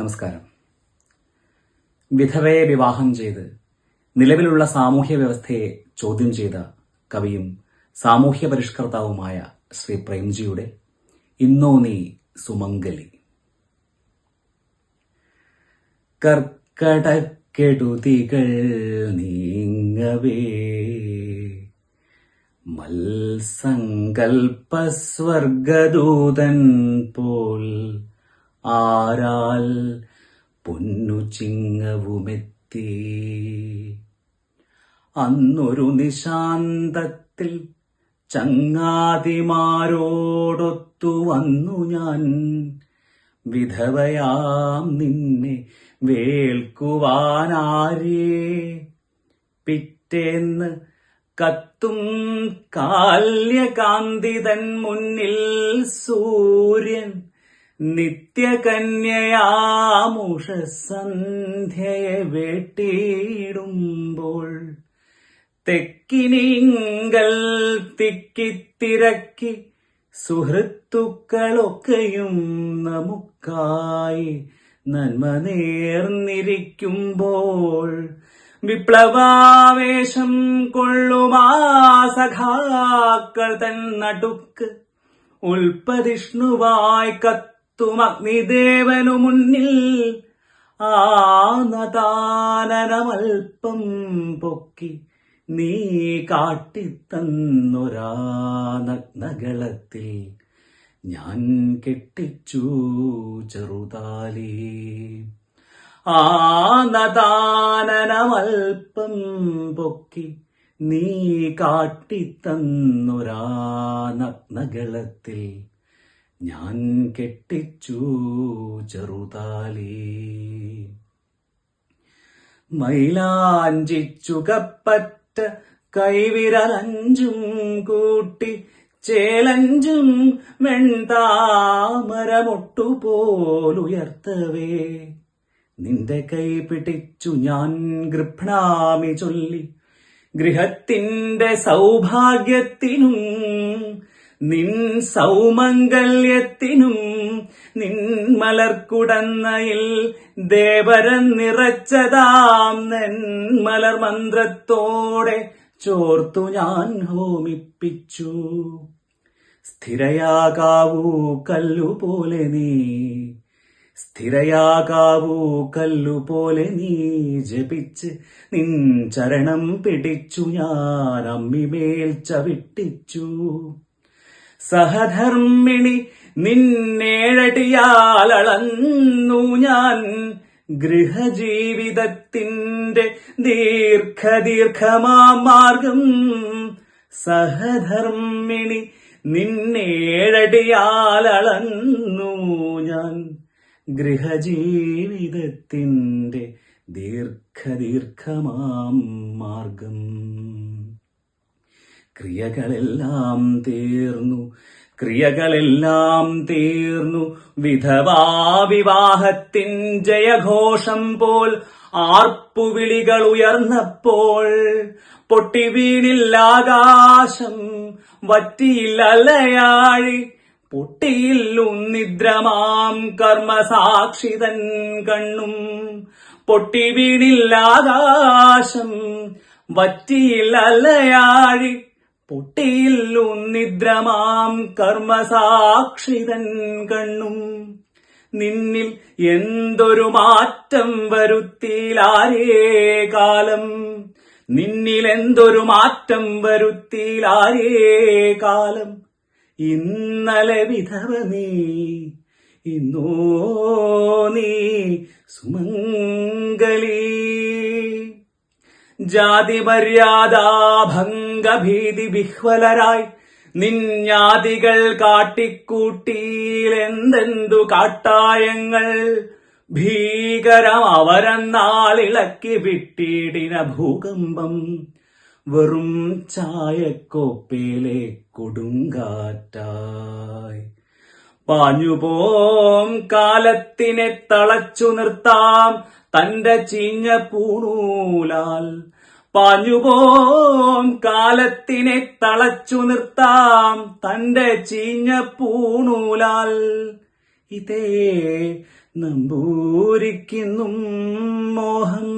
നമസ്കാരം. വിധവയെ വിവാഹം ചെയ്ത് നിലവിലുള്ള സാമൂഹ്യ വ്യവസ്ഥയെ ചോദ്യം ചെയ്ത കവിയും സാമൂഹ്യ പരിഷ്കർത്താവുമായ ശ്രീ പ്രേംജിയുടെ ഇന്നോ നീ സുമംഗലി. കർക്കടക്കെടുതികൾ നീങ്ങവേ. മൽസങ്കൽപ്പസ്വർഗദൂതൻ പോൽ ആരാൽ പൊന്നു ചിങ്ങവുമെത്തി. അന്നൊരു നിശാന്തത്തിൽ ചങ്ങാതിമാരോടൊത്തു വന്നു ഞാൻ. വിധവയാം നിന്നെ വേൾക്കുവാനാരേ പിറ്റേന്ന് കത്തും കാല്യകാന്തിതൻ മുന്നിൽ സൂര്യൻ നിത്യകന്യയാമുഷസന്ധ്യയെ വേട്ടിയിടുമ്പോൾ തെക്കിനിങ്കൽ തിക്കിത്തിരക്കി സുഹൃത്തുക്കളൊക്കെയും നമുക്കായി നന്മ നേർന്നിരിക്കുമ്പോൾ വിപ്ലവാവേശം കൊള്ളുമാ സഖാക്കൾ തൻ നടുക്ക് ഉൽപ്പതിഷ്ണുവായി കത്തും അഗ്നിദേവനു മുന്നിൽ ആനദാനനമൽപ്പം പൊക്കി നീ കാട്ടിത്തന്നൊരാ നഗ്നകളത്തിൽ ഞാൻ കെട്ടിച്ചു ചെറുതാലി. ആനദാനനമൽപ്പം പൊക്കി നീ കാട്ടിത്തന്നൊരാ നഗ്നകളത്തിൽ ഞാൻ കെട്ടിച്ചു ചെറുതാലി. മൈലാഞ്ചിച്ചു കപ്പറ്റ കൈവിരലഞ്ചും കൂട്ടി ചേലഞ്ചും വെൺതാമരമൊട്ടുപോലുയർത്തവേ. നിന്റെ കൈ പിടിച്ചു ഞാൻ ഗൃഭ്ണാമി ചൊല്ലി. ഗൃഹത്തിന്റെ സൗഭാഗ്യത്തിനും നിൻ സൗമംഗല്യത്തിനും നിൻ മലർക്കുടന്നയിൽ ദേവരൻ നിറച്ചതാം മലർ മന്ത്രത്തോടെ ചോർത്തു ഞാൻ ഹോമിപ്പിച്ചു. സ്ഥിരയാകാവൂ കല്ലുപോലെ നീ സ്ഥിരയാകാവൂ കല്ലുപോലെ നീ ജപിച്ച് നിൻ ചരണം പിടിച്ചു ഞാൻ അമ്മിമേൽ ചവിട്ടിച്ചു. സഹധർമ്മിണി നിന്നേഴടിയാളളന്നു ഞാൻ ഗൃഹജീവിതത്തിന്റെ ദീർഘദീർഘമാം മാർഗം സഹധർമ്മിണി നിന്നേഴടിയാളളന്നു ഞാൻ ഗൃഹജീവിതത്തിന്റെ ദീർഘദീർഘമാം മാർഗം ക്രിയകളെല്ലാം തീർന്നു. ക്രിയകളെല്ലാം തീർന്നു. വിധവാ വിവാഹത്തിൻ ജയഘോഷം പോൽ ആർപ്പുവിളികൾ ഉയർന്നപ്പോൾ പൊട്ടി വീണില്ലാകാശം വറ്റിയില്ലലയാഴി പൊട്ടിയില്ലുന്നിദ്രമാം കർമ്മസാക്ഷിതൻ കണ്ണും പൊട്ടി വീണില്ലാകാശം വറ്റിയില്ലലയാഴി പൊട്ടിയില്ലുന്നിദ്രമാം കർമ്മസാക്ഷിതൻ കണ്ണും. നിന്നിൽ എന്തൊരു മാറ്റം വരുത്തിയിലാരേ കാലം? നിന്നിൽ എന്തൊരു മാറ്റം വരുത്തിയിലാരേ കാലം? ഇന്നലെ വിധവ നീ ഇന്നോ നീ സുമംഗലീ. ജാതി മര്യാദാഭംഗഭീതി വിഹ്വലരായി നിന്യാതികൾ കാട്ടിക്കൂട്ടിയിലെന്തെന്തു കാട്ടായങ്ങൾ? ഭീകരം അവരെന്നാളിളക്കി വിട്ടിടിന ഭൂകമ്പം വെറും ചായക്കോപ്പയിലെ കൊടുങ്കാറ്റായി. പാഞ്ഞുപോം കാലത്തിനെ തളച്ചു നിർത്താം തന്റെ ചീഞ്ഞ പൂണൂലാൽ പാഞ്ഞുപോം കാലത്തിനെ തളച്ചു നിർത്താം തന്റെ ചീഞ്ഞ പൂണൂലാൽ. ഇതേ നമ്പൂരിക്കുന്നും മോഹം.